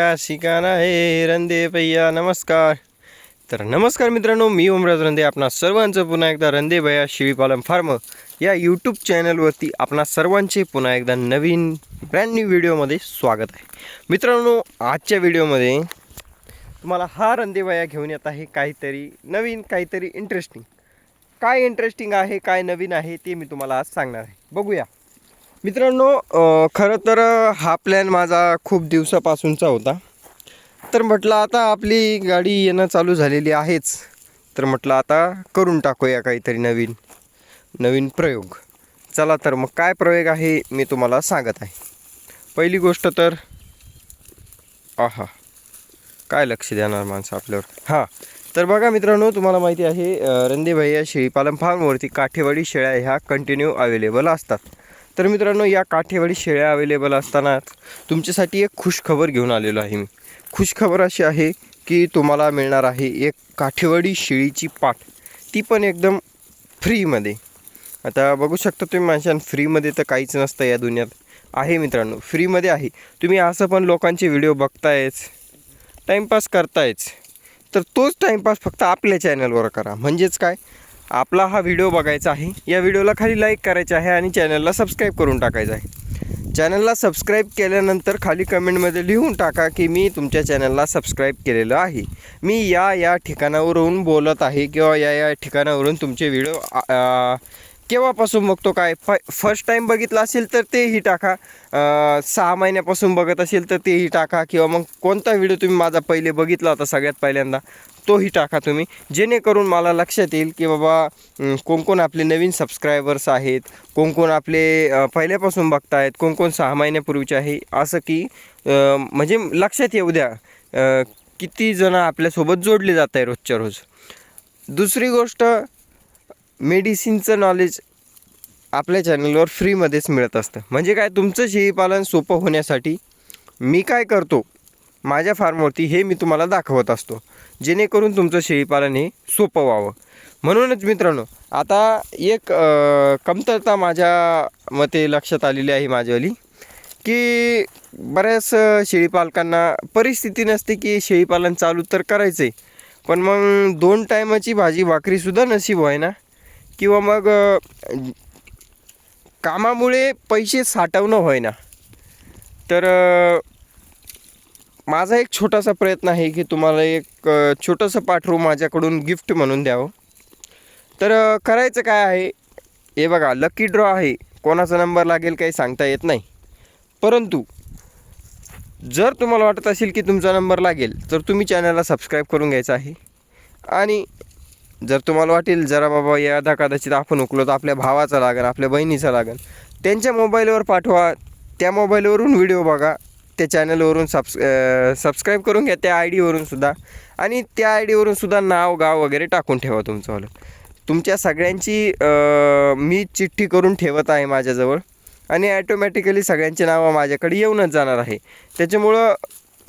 भया शिकाना हे रंदे भैया नमस्कार. तर नमस्कार मित्रांनो मी ओमराज रंदे आपणा सर्वांचं पुन्हा एकदा रंदे भया शेळीपालन फार्म. या यूट्यूब चॅनलवरती आपणा सर्वांचे पुन्हा एकदा नवीन ब्रँड न्यू व्हिडिओमध्ये स्वागत आहे. मित्रांनो आजच्या व्हिडिओमध्ये तुम्हाला हा रंदे भया घेऊन येत आहे काहीतरी नवीन काहीतरी इंटरेस्टिंग काय इंटरेस्टिंग आहे काय नवीन आहे ते मी तुम्हाला आज सांगणार आहे. बघूया. मित्रांनो खरं तर हा प्लॅन माझा खूप दिवसापासूनचा होता. तर म्हटलं आता आपली गाडी येणं चालू झालेली आहेच. तर म्हटलं आता करून टाकूया काहीतरी नवीन नवीन प्रयोग. चला तर मग काय प्रयोग आहे मी तुम्हाला सांगत आहे. पहिली गोष्ट तर आहा काय लक्ष देणार माणसं आपल्यावर? हां तर बघा मित्रांनो तुम्हाला माहिती आहे अ, रंदेभाई या शेळीपालन फार्मवरती काठेवाडी शेळ्या ह्या कंटिन्यू अवेलेबल असतात. तर मित्रांनो या काठेवाडी शेळ्या अवेलेबल असताना तुमच्यासाठी एक खुशखबर घेऊन आलेलो आहे मी. खुशखबर अशी आहे की तुम्हाला मिळणार आहे एक काठेवाडी शेळीची पाठ. ती पण एकदम फ्रीमध्ये. आता बघू शकता तुम्ही माणसान फ्रीमध्ये तर काहीच नसतं या दुनियात. आहे मित्रांनो फ्रीमध्ये आहे. तुम्ही असं पण लोकांचे व्हिडिओ बघतायच टाईमपास करतायच. तर तोच टाईमपास फक्त आपल्या चॅनलवर करा. म्हणजेच काय? आपला हा व्हिडिओ बघायचा आहे. या व्हिडिओला खाली लाईक करायचे आहे आणि चॅनलला सबस्क्राईब करून टाकायचं आहे. चॅनलला सबस्क्राईब केल्यानंतर खाली कमेंटमध्ये लिहून टाका की मी तुमच्या चॅनलला सबस्क्राईब केलेलं आहे. मी या या ठिकाणावरून बोलत आहे किंवा या या ठिकाणावरून तुमचे व्हिडिओ केव्हापासून बघतो काय? फ फर्स्ट टाईम बघितलं असेल तर तेही टाका. सहा महिन्यापासून बघत असेल तर तेही टाका किंवा मग कोणता व्हिडिओ तुम्ही माझा पहिले बघितला होता सगळ्यात पहिल्यांदा तोही टाका तुम्ही. जेणेकरून मला लक्षात येईल की बाबा कोणकोण कोण कोण आपले नवीन सबस्क्रायबर्स आहेत कोण कोण आपले पहिल्यापासून बघतायत कोण कोण सहा महिन्यापूर्वीचे आहे असं की म्हणजे लक्षात येऊ द्या किती जणं आपल्यासोबत जोडले जात आहे रोजच्या रोज. दुसरी गोष्ट मेडिसिनचं नॉलेज आपल्या चॅनलवर फ्रीमध्येच मिळत असतं. म्हणजे काय? तुमचं शेळीपालन सोपं होण्यासाठी मी काय करतो? माझ्या फार्मवरती हे मी तुम्हाला दाखवत असतो. जेणेकरून तुमचं शेळीपालन हे सोपं व्हावं. म्हणूनच मित्रांनो आता एक कमतरता माझ्या मते लक्षात आलेली आहे माझ्यावाली की बऱ्याच शेळीपालकांना परिस्थिती नसते की शेळीपालन चालू तर करायचं आहे पण मग दोन टायमाची भाजी भाकरीसुद्धा नशीब आहे ना किंवा मग कामामुळे पैसे साठवणं होय ना तर माझा एक छोटासा प्रयत्न आहे की तुम्हाला एक छोटंसं पाठरू माझ्याकडून गिफ्ट म्हणून द्यावं. तर करायचं काय आहे? हे बघा लकी ड्रॉ आहे. कोणाचा नंबर लागेल काही सांगता येत नाही. परंतु जर तुम्हाला वाटत असेल की तुमचा नंबर लागेल तर तुम्ही चॅनलला सबस्क्राईब करून घ्यायचा आहे. आणि जर तुम्हाला वाटेल जरा बाबा यदा कदाचित आपण उकलो तर आपल्या भावाचा लागेल आपल्या बहिणीचा लागेल त्यांच्या मोबाईलवर पाठवा त्या मोबाईलवरून व्हिडिओ बघा त्या चॅनलवरून सबस् सबस्क्राईब करून घ्या त्या आय डीवरून सुद्धा. आणि त्या आय डीवरून सुद्धा नाव गाव वगैरे टाकून ठेवा तुमचंवालं तुमच्या सगळ्यांची मी चिठ्ठी करून ठेवत आहे माझ्याजवळ. आणि ॲटोमॅटिकली सगळ्यांची नावं माझ्याकडे येऊनच जाणार आहे. त्याच्यामुळं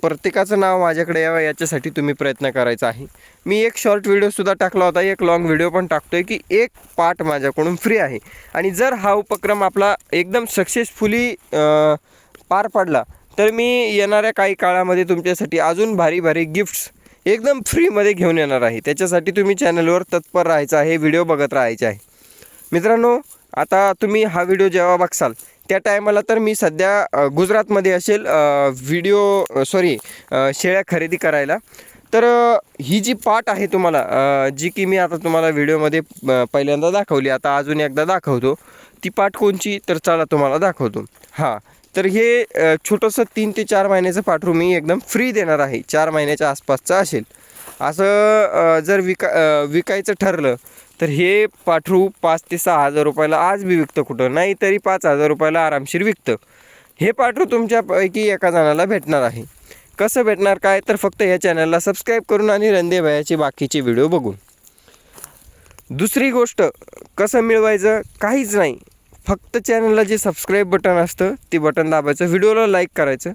प्रत्येकाचं नाव माझ्याकडे यावं याच्यासाठी तुम्ही प्रयत्न करायचा आहे. मी एक शॉर्ट व्हिडिओसुद्धा टाकला होता एक लॉंग व्हिडिओ पण टाकतो आहे की एक पार्ट माझ्याकडून फ्री आहे. आणि जर हा उपक्रम आपला एकदम सक्सेसफुली पार पडला तर मी येणाऱ्या काही काळामध्ये तुमच्यासाठी अजून भारी भारी गिफ्ट्स एकदम फ्रीमध्ये घेऊन येणार आहे. त्याच्यासाठी तुम्ही चॅनलवर तत्पर राहायचं आहे व्हिडिओ बघत राहायचे आहे. मित्रांनो आता तुम्ही हा व्हिडिओ जेव्हा बघसाल त्या टायमाला तर मी सध्या गुजरातमध्ये असेल व्हिडिओ सॉरी शेळ्या खरेदी करायला. तर ही जी पाट आहे तुम्हाला जी की मी आता तुम्हाला व्हिडिओमध्ये पहिल्यांदा दाखवली आता अजून एकदा दाखवतो ती पाट कोणची? तर चला तुम्हाला दाखवतो. हां तर हे छोटंसं तीन ते चार महिन्याचं पाठरू मी एकदम फ्री देणार आहे. चार महिन्याच्या आसपासचं असेल. असं जर विका विकायचं ठरलं तर हे पाठरू पाच ते सहा हजार रुपयाला आज बी विकतं कुठं? नाही तरी पाच हजार रुपयाला आरामशीर विकतं. हे पाठरू तुमच्यापैकी एका जणाला भेटणार आहे. कसं भेटणार काय? तर फक्त या चॅनलला सबस्क्राईब करून आणि रंदे भयाचे बाकीचे व्हिडिओ बघून. दुसरी गोष्ट कसं मिळवायचं? काहीच नाही. फक्त चॅनलला जे सबस्क्राईब बटन असतं ते बटन दाबायचं व्हिडिओला लाईक करायचं.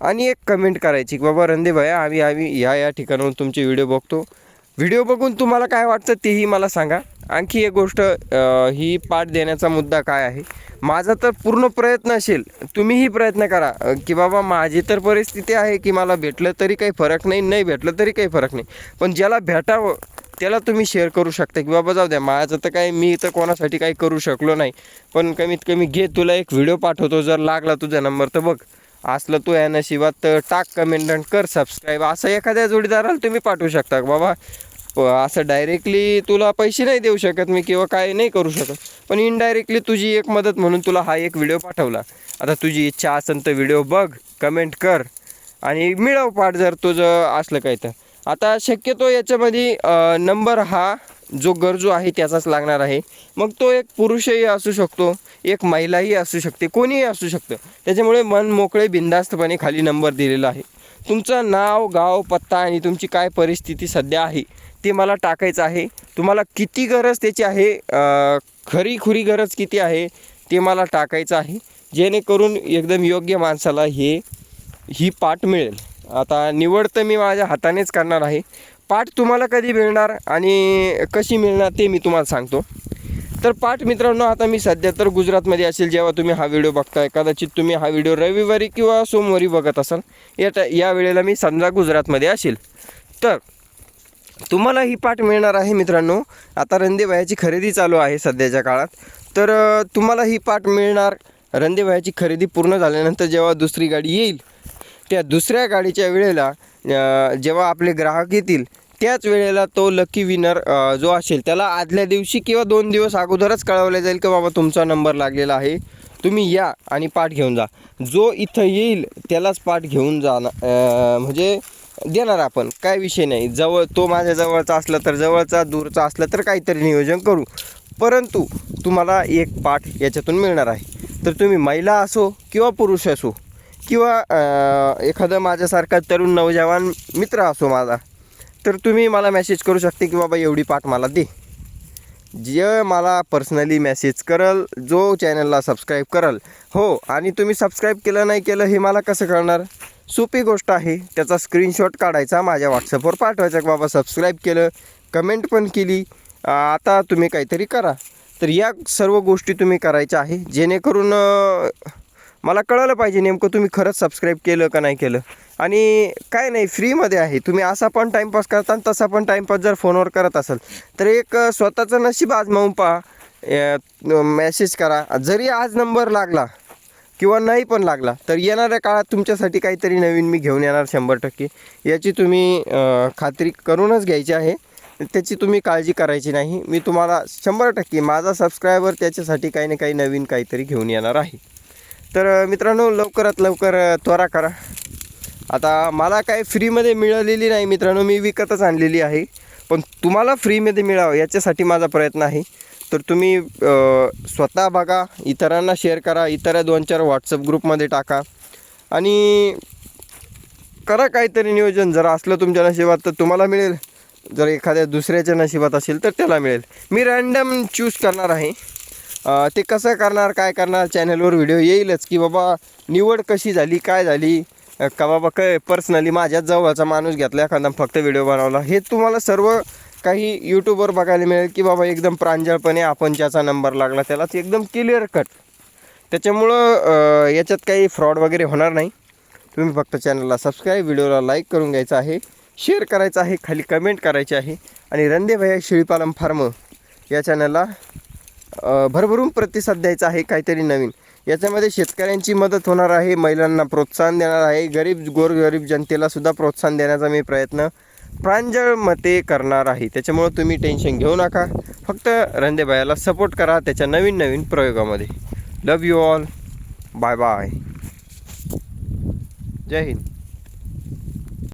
आणि एक कमेंट करायची की बाबा रंदे भया आम्ही आम्ही या या ठिकाणाहून तुमचे व्हिडिओ बघतो. व्हिडिओ बघून तुम्हाला काय वाटतं तेही मला सांगा. आणखी एक गोष्ट ही पाठ देण्याचा मुद्दा काय आहे? माझा तर पूर्ण प्रयत्न असेल तुम्हीही प्रयत्न करा की बाबा माझी तर परिस्थिती आहे की मला भेटलं तरी काही फरक नाही नाही भेटलं तरी काही फरक नाही. पण ज्याला भेटावं त्याला तुम्ही शेअर करू शकता की बाबा जाऊ द्या माझं तर काय मी तर कोणासाठी काही करू शकलो नाही. पण कमीत कमी घे तुला एक व्हिडिओ पाठवतो जर लागला तुझा नंबर तर बघ. असलं तू या नशिबात टाक कमेंट आणि कर सबस्क्राईब असं एखाद्या जोडीदाराला तुम्ही पाठवू शकता बाबा असं डायरेक्टली तुला पैसे नाही देऊ शकत मी किंवा काय नाही करू शकत. पण इनडायरेक्टली तुझी एक मदत म्हणून तुला हा एक व्हिडिओ पाठवला. आता तुझी इच्छा असेल तर व्हिडिओ बघ कमेंट कर. आणि मिळव पाठ जर तुझं असलं काय तर. आता शक्यतो याच्यामध्ये नंबर हा जो गरजू आहे त्याचाच लागणार आहे. मग तो एक पुरुषही असू शकतो एक महिलाही असू शकते कोणीही असू शकतं. त्याच्यामुळे मन मोकळे बिंदास्तपणे खाली नंबर दिलेला आहे. तुमचं नाव गाव पत्ता आणि तुमची काय परिस्थिती सध्या आहे ते मला टाकायचं आहे. तुम्हाला किती गरज त्याची आहे खरी खुरी गरज किती आहे ते मला टाकायचं आहे. जेणेकरून एकदम योग्य माणसाला हे ही पाठ मिळेल. आता निवड तर मी माझ्या हातानेच करणार आहे. पाठ तुम्हाला कधी मिळणार आणि कशी मिळणार ते मी तुम्हाला सांगतो. तर पाठ मित्रांनो आता मी सध्या तर गुजरातमध्ये असेल जेव्हा तुम्ही हा व्हिडिओ बघताय कदाचित तुम्ही हा व्हिडिओ रविवारी किंवा सोमवारी बघत असाल. या या वेळेला मी समजा गुजरातमध्ये असेल. तर तुम्हाला ही पाठ मिळणार आहे मित्रांनो आता रंदेबायाची खरेदी चालू आहे सध्याच्या काळात. तर तुम्हाला ही पाठ मिळणार रंदेबायाची खरेदी पूर्ण झाल्यानंतर जेव्हा दुसरी गाडी येईल त्या दुसऱ्या गाडीच्या वेळेला जेव्हा आपले ग्राहक येतील त्याच वेळेला तो लकी विनर जो असेल त्याला आदल्या दिवशी किंवा दोन दिवस अगोदरच कळवलं जाईल की बाबा तुमचा नंबर लागलेला आहे. तुम्ही या आणि पाठ घेऊन जा. जो इथं येईल त्यालाच पाठ घेऊन जाणार म्हणजे देणार आपण. काय विषय नाही. जवळ तो माझ्या जवळचा असला तर जवळचा दूरचा असला तर काहीतरी नियोजन करू. परंतु तुम्हाला एक पाठ याच्यातून मिळणार आहे. तर तुम्ही महिला असो किंवा पुरुष असो किंवा एखादा माझ्यासारखा तरुण नवजवान मित्र असो माझा तर तुम्ही मला मेसेज करू शकते की बाबा एवढी पाठ मला दे. जे मला पर्सनली मेसेज करल जो चॅनलला सबस्क्राईब करल हो आणि तुम्ही सबस्क्राईब केलं नाही केलं हे मला कसं कळणार? सोपी गोष्ट आहे त्याचा स्क्रीनशॉट काढायचा माझ्या व्हॉट्सअपवर पाठवायचा की बाबा सबस्क्राईब केलं कमेंट पण केली आता तुम्ही काहीतरी करा. तर या सर्व गोष्टी तुम्ही करायच्या आहे जेणेकरून मला कळलं पाहिजे नेमकं तुम्ही खरंच सबस्क्राईब केलं का नाही केलं. आणि काय नाही फ्रीमध्ये आहे. तुम्ही असा पण टाईमपास करता आणि तसा पण टाईमपास जर फोनवर करत असाल तर एक स्वतःचं नशीब आजमावून पहा. मेसेज करा. जरी आज नंबर लागला किंवा नाही पण लागला तर येणाऱ्या काळात तुमच्यासाठी काहीतरी नवीन मी घेऊन येणार शंभर टक्के. याची तुम्ही खात्री करूनच घ्यायची आहे. त्याची तुम्ही काळजी करायची नाही. मी तुम्हाला शंभर टक्के माझा सबस्क्रायबर त्याच्यासाठी काही ना काही नवीन काहीतरी घेऊन येणार आहे. तर मित्रांनो लवकरात लवकर त्वरा करा. आता मला काय फ्रीमध्ये मिळालेली नाही मित्रांनो मी विकतच आणलेली आहे. पण तुम्हाला फ्रीमध्ये मिळावं याच्यासाठी माझा प्रयत्न आहे. तर तुम्ही स्वतः बघा इतरांना शेअर करा इतर दोन चार व्हॉट्सअप ग्रुपमध्ये टाका. आणि करा काहीतरी नियोजन जर असलं तुमच्या नशिबात तर तुम्हाला मिळेल. जर एखाद्या दुसऱ्याच्या नशिबात असेल तर त्याला मिळेल. मी रॅन्डम चूज करणार आहे. ते कसं करणार काय करणार चॅनलवर व्हिडिओ येईलच की बाबा निवड कशी झाली काय झाली? का बाबा काय पर्सनली माझ्याच जवळचा माणूस घेतला एखादा फक्त व्हिडिओ बनवला. हे तुम्हाला सर्व काही यूट्यूबवर बघायला मिळेल की बाबा एकदम प्रांजळपणे आपण ज्याचा नंबर लागला त्यालाच एकदम क्लिअर कट त्याच्यामुळं याच्यात काही फ्रॉड वगैरे होणार नाही. तुम्ही फक्त चॅनलला सबस्क्राईब व्हिडिओला लाईक करून घ्यायचं आहे शेअर करायचं आहे खाली कमेंट करायची आहे. आणि रंदे भैया शेळीपालन फार्म या चॅनलला भरभरून प्रतिसाद द्यायचा आहे काहीतरी नवीन. याच्यामध्ये शेतकऱ्यांची मदत होणार आहे महिलांना प्रोत्साहन देणार आहे गरीब गोरगरीब जनतेला सुद्धा प्रोत्साहन देण्याचा मी प्रयत्न प्रांजळ मते करणार आहे. त्याच्यामुळं तुम्ही टेन्शन घेऊ नका. फक्त रंदेबायाला सपोर्ट करा त्याच्या नवीन नवीन प्रयोगामध्ये. Love you all bye bye Jai Hind.